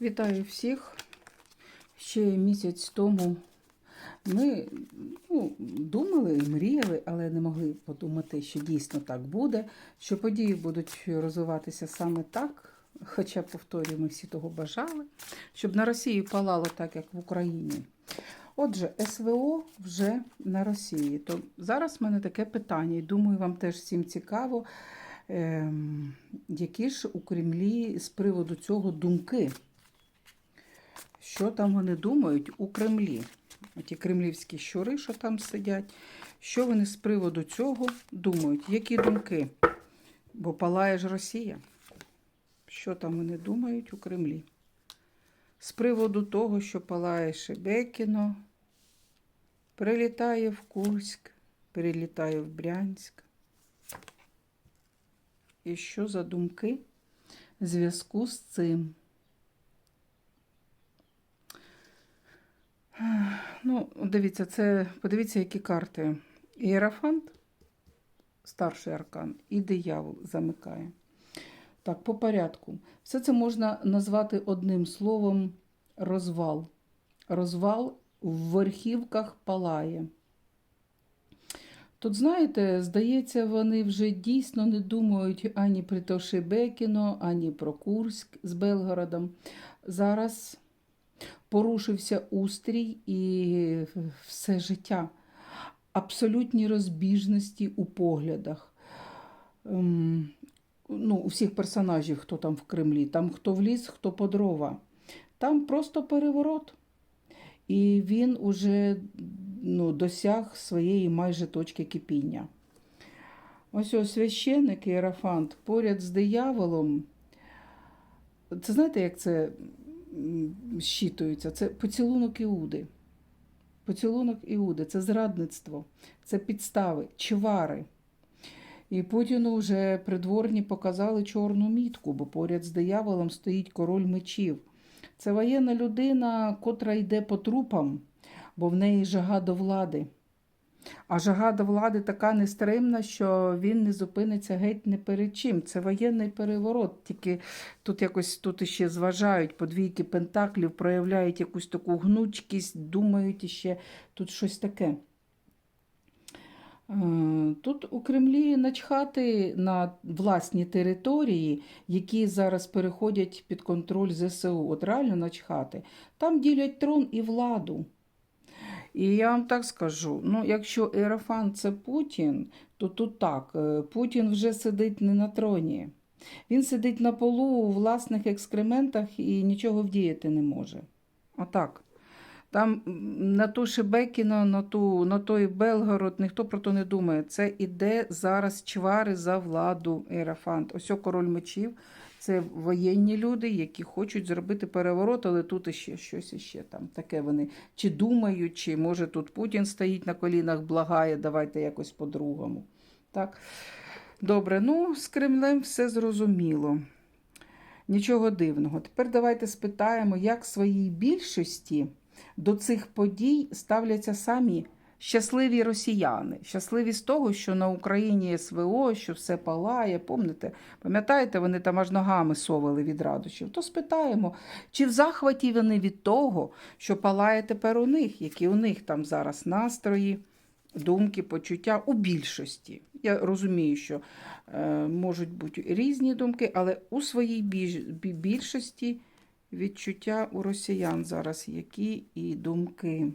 Вітаю всіх. Ще місяць тому ми ну, думали і мріяли, але не могли подумати, що дійсно так буде, що події будуть розвиватися саме так. Хоча, повторюю, ми всі того бажали, щоб на Росії палало так, як в Україні. Отже, СВО вже на Росії. То зараз в мене таке питання, і думаю, вам теж всім цікаво, ем, які ж у Кремлі з приводу цього думки. Що там вони думають у Кремлі? Ті кремлівські щури, що там сидять, що вони з приводу цього думають? Які думки? Бо палає ж Росія. Що там вони думають у Кремлі? З приводу того, що палає Шебекіно, прилітає в Курськ, перелітає в Брянськ. І що за думки в зв'язку з цим? Ну, дивіться, це подивіться, які карти. Іерафант, старший аркан, і диявол замикає. Так, по порядку. Все це можна назвати одним словом розвал. Розвал в верхівках палає. Тут, знаєте, здається, вони вже дійсно не думають ані про Тошибекіно, ані про Курськ з Белгородом. Зараз порушився устрій і все життя. Абсолютні розбіжності у поглядах. Ем, ну, у персонажів, хто там в Кремлі. Там хто в ліс, хто по дрова. Там просто переворот. І він уже ну, досяг своєї майже точки кипіння. Ось ось священник Єрафант поряд з дияволом. Це знаєте, як це м, щитується? Це поцілунок Іуди. Поцілунок Іуди це зрадництво, це підстави, чвари. І Путіну вже придворні показали чорну мітку, бо поряд з дияволом стоїть король мечів. Це воєнна людина, котра йде по трупам, бо в неї жага до влади. А жага до влади така нестримна, що він не зупиниться геть не перед чим. Це воєнний переворот. Тільки тут якось тут іще зважають, подвійки пентаклів, проявляють якусь таку гнучкість, думають іще тут щось таке. Е, Тут у Кремлі начхати на власні території, які зараз переходять під контроль ЗСУ. От реально начхати. Там ділять трон і владу. І я вам так скажу: ну, якщо Ерафан це Путін, то тут так, е, Путін вже сидить не на троні. Він сидить на полу у власних екскрементах і нічого вдіяти не може. Отак. Там на ту Шебекіно, на, ту, на той Белгород ніхто про то не думає. Це іде зараз чвари за владу Ерафант. Ось король мечів. Це воєнні люди, які хочуть зробити переворот, але тут іще щось іще там таке вони чи думають, чи може тут Путін стоїть на колінах, благає, давайте якось по-другому. Так. Добре, ну з Кремлем все зрозуміло. Нічого дивного. Тепер давайте спитаємо, як своїй більшості до цих подій ставляться самі щасливі росіяни. Щасливі з того, що на Україні СВО, що все палає. Помните, пам'ятаєте, вони там аж ногами совали від радощів. То спитаємо, чи в захваті вони від того, що палає тепер у них, які у них там зараз настрої, думки, почуття у більшості. Я розумію, що е, можуть бути різні думки, але у своїй більшості відчуття у росіян зараз які і думки.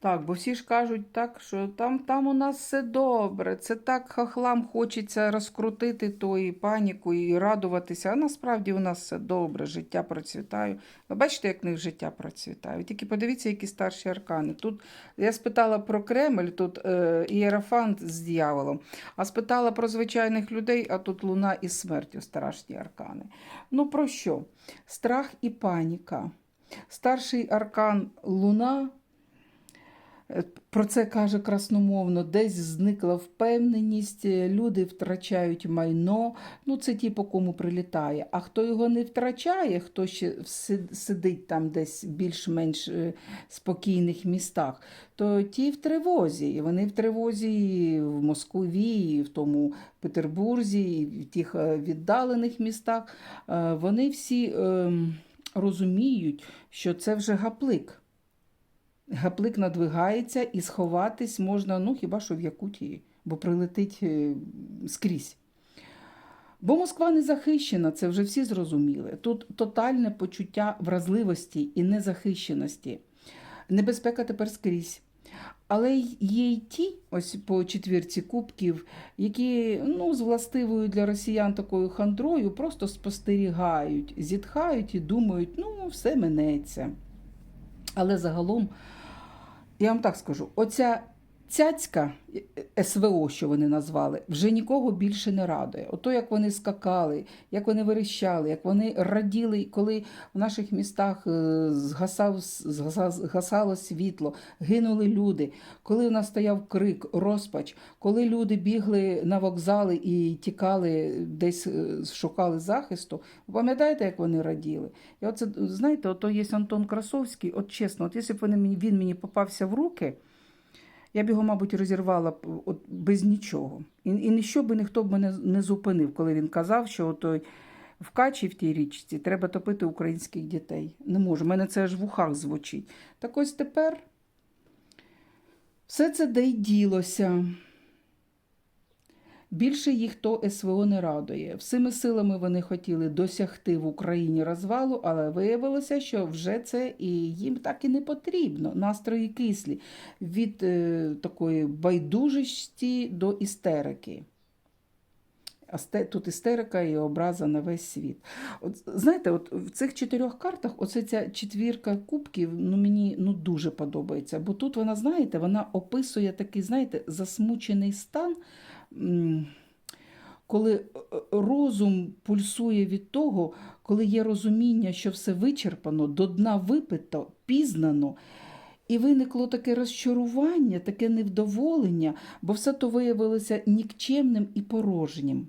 Так, бо всі ж кажуть так, що там, там у нас все добре. Це так хахлам хочеться розкрутити тої паніку і радуватися. А насправді у нас все добре, життя процвітає. Ви бачите, як в них життя процвітає? Тільки подивіться, які старші аркани. Тут я спитала про Кремль, тут е, з дьяволом, а спитала про звичайних людей, а тут луна і смертю страшні аркани. Ну про що? Страх і паніка. Старший аркан луна. Про це каже красномовно, десь зникла впевненість, люди втрачають майно. Ну, це ті, по кому прилітає. А хто його не втрачає, хто ще сидить там десь більш-менш е, спокійних містах, то ті в тривозі. І вони в тривозі і в Москві, і в тому Петербурзі, і в тих е, віддалених містах. Е, Вони всі ем, розуміють, що це вже гаплик. Гаплик надвигається і сховатись можна, ну хіба що в Якутії, бо прилетить е, скрізь. Бо Москва не захищена, це вже всі зрозуміли. Тут тотальне почуття вразливості і незахищеності. Небезпека тепер скрізь. Але є й ті, ось по четвірці кубків, які ну, з властивою для росіян такою хандрою просто спостерігають, зітхають і думають, ну, все минеться. Але загалом, я вам так скажу, оця цяцька е, СВО, що вони назвали, вже нікого більше не радує. Ото як вони скакали, як вони верещали, як вони раділи, коли в наших містах е, згасав, згаса- згасало світло, гинули люди, коли в нас стояв крик, розпач, коли люди бігли на вокзали і тікали, десь е, шукали захисту. Пам'ятаєте, як вони раділи? І оце, знаєте, ото є Антон Красовський, от чесно, от якщо б він мені попався в руки, я б його, мабуть, розірвала от без нічого. І, і ніщо би ніхто б мене не зупинив, коли він казав, що отой в качі в тій річці треба топити українських дітей. Не можу, в мене це аж в ухах звучить. Так ось тепер все це де й ділося. Більше їх то СВО не радує. Всіми силами вони хотіли досягти в Україні розвалу, але виявилося, що вже це і їм так і не потрібно. Настрої кислі від е, такої байдужості до істерики. Тут істерика і образа на весь світ. От, знаєте, от в цих чотирьох картах оце ця четвірка кубків ну, мені ну, дуже подобається. Бо тут вона, знаєте, вона описує такий, знаєте, засмучений стан, коли е, розум пульсує від того, коли є розуміння, що все вичерпано, до дна випито, пізнано. І виникло таке розчарування, таке невдоволення, бо все то виявилося нікчемним і порожнім.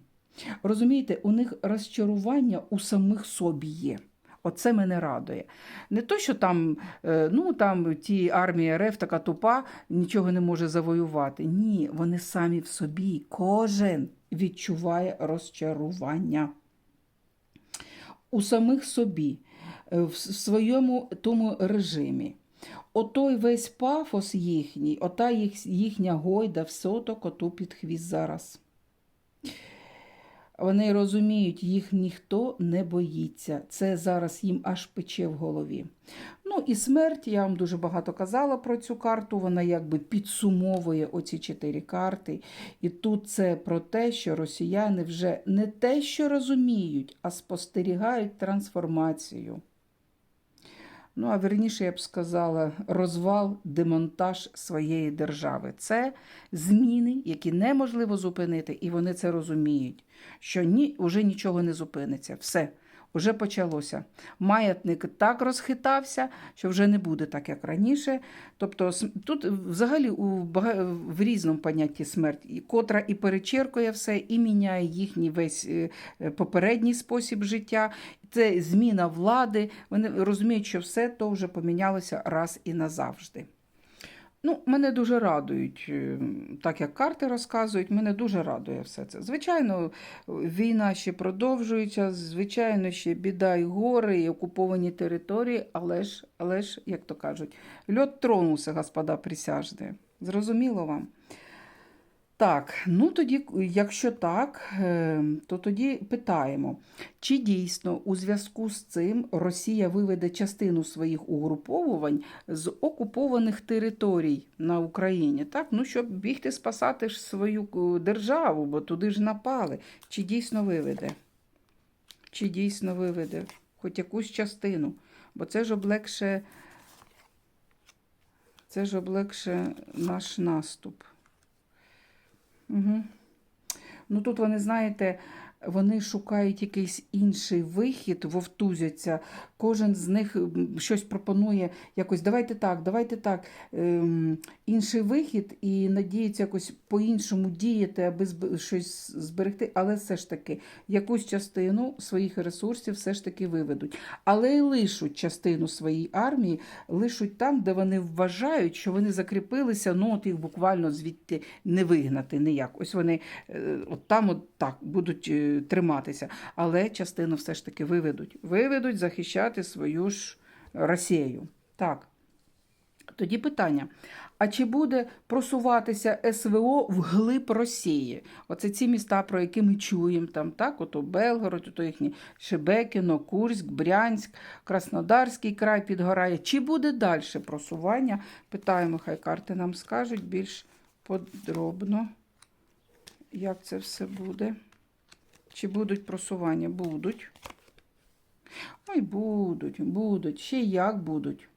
Розумієте, у них розчарування у самих собі є. Оце мене радує. Не то, що там, е, ну, там ті армії РФ така тупа, нічого не може завоювати. Ні, вони самі в собі, кожен відчуває розчарування. У самих собі, е, в своєму тому режимі. Отой весь пафос їхній, ота їх, їхня гойда, все то коту під хвіст зараз. Вони розуміють, їх ніхто не боїться. Це зараз їм аж пече в голові. Ну і смерть, я вам дуже багато казала про цю карту. Вона якби підсумовує оці чотири карти. І тут це про те, що росіяни вже не те, що розуміють, а спостерігають трансформацію. Ну, а верніше, я б сказала, розвал, демонтаж своєї держави. Це зміни, які неможливо зупинити, і вони це розуміють, що ні, вже нічого не зупиниться. Все, вже почалося. Маятник так розхитався, що вже не буде так, як раніше. Тобто, тут взагалі у в різному понятті смерть, котра і перечеркує все, і міняє їхній весь е, попередній спосіб життя. Це зміна влади. Вони розуміють, що все то вже помінялося раз і назавжди. Ну, мене дуже радують, е, так як карти розказують, мене дуже радує все це. Звичайно, війна ще продовжується, звичайно, ще біда і гори, і окуповані території, але ж, але ж, як то кажуть, льот тронувся, господа присяжні. Зрозуміло вам? Так, ну тоді, якщо так, е, то тоді питаємо, чи дійсно у зв'язку з цим Росія виведе частину своїх угруповувань з окупованих територій на Україні, так? Ну, щоб бігти спасати ж свою е, державу, бо туди ж напали. Чи дійсно виведе? Чи дійсно виведе хоч якусь частину? Бо це ж облегше, це ж облегше наш наступ. Угу. Ну тут вони, знаєте, вони шукають якийсь інший вихід, вовтузяться. Кожен з них щось пропонує якось давайте так, давайте так. Ем, інший вихід і надіються якось по-іншому діяти, аби щось зберегти. Але все ж таки якусь частину своїх ресурсів все ж таки виведуть. Але й лишуть частину своєї армії, лишуть там, де вони вважають, що вони закріпилися, ну от їх буквально звідти не вигнати ніяк. Ось вони е, от там от так будуть е, триматися. Але частину все ж таки виведуть. Виведуть захищати свою ж Росію. Так. Тоді питання: а чи буде просуватися СВО вглиб Росії? Оце ці міста, про які ми чуємо, там, так, ото Белгород, ото їхні Шебекіно, Курськ, Брянськ, Краснодарський край підгорає. Чи буде далі просування? Питаємо, хай карти нам скажуть більш подробно, як це все буде. Чи будуть просування? Будуть. Ой, будуть, будуть. Ще як будуть.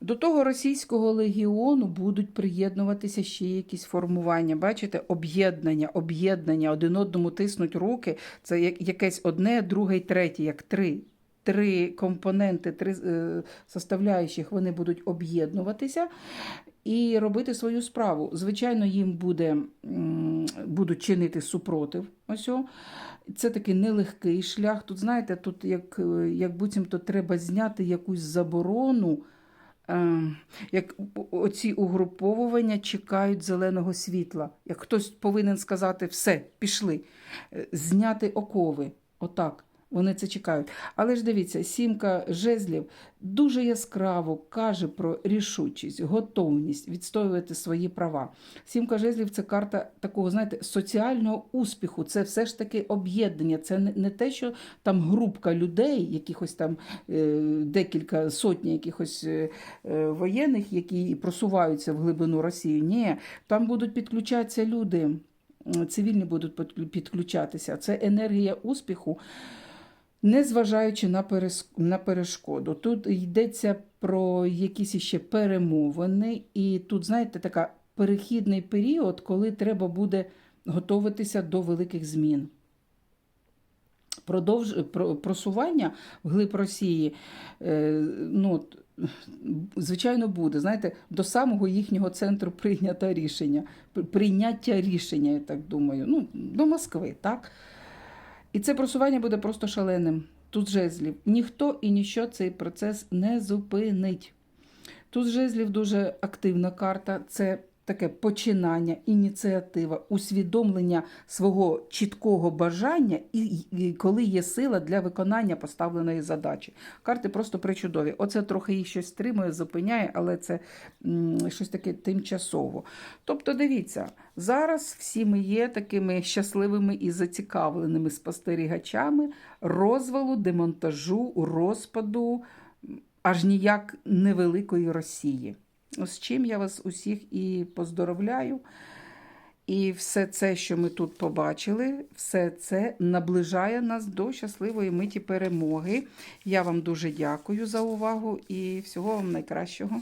До того російського легіону будуть приєднуватися ще якісь формування. Бачите, об'єднання, об'єднання, один одному тиснуть руки. Це якесь одне, друге й третє, як три. Три компоненти, три е, составляючих, вони будуть об'єднуватися і робити свою справу. Звичайно, їм буде, будуть чинити супротив. Ось. Це такий нелегкий шлях. Тут, знаєте, тут як, е, як буцімто треба зняти якусь заборону. Е, Як оці угруповування чекають зеленого світла. Як хтось повинен сказати все, пішли, зняти окови. Отак. Вони це чекають. Але ж дивіться, сімка жезлів дуже яскраво каже про рішучість, готовність відстоювати свої права. Сімка жезлів це карта такого, знаєте, соціального успіху. Це все ж таки об'єднання. Це не, те, що там групка людей, якихось там е, декілька сотні якихось е, е, воєнних, які просуваються в глибину Росії. Ні, там будуть підключатися люди. Цивільні будуть підключатися. Це енергія успіху, незважаючи на, на перешкоду. Тут йдеться про якісь іще перемовини, і тут, знаєте, така перехідний період, коли треба буде готуватися до великих змін. Продовж про- просування вглиб Росії, е, ну, звичайно, буде. Знаєте, до самого їхнього центру прийнято рішення, прийняття рішення, я так думаю, ну, до Москви, так? І це просування буде просто шаленим. Тут жезлів. Ніхто і ніщо цей процес не зупинить. Тут жезлів дуже активна карта. Це таке починання, ініціатива, усвідомлення свого чіткого бажання, і, коли є сила для виконання поставленої задачі. Карти просто причудові. Оце трохи їх щось стримує, зупиняє, але це щось таке тимчасово. Тобто, дивіться, зараз всі ми є такими щасливими і зацікавленими спостерігачами розвалу, демонтажу, розпаду аж ніяк невеликої Росії. З чим я вас усіх і поздоровляю. І все це, що ми тут побачили, все це наближає нас до щасливої миті перемоги. Я вам дуже дякую за увагу і всього вам найкращого.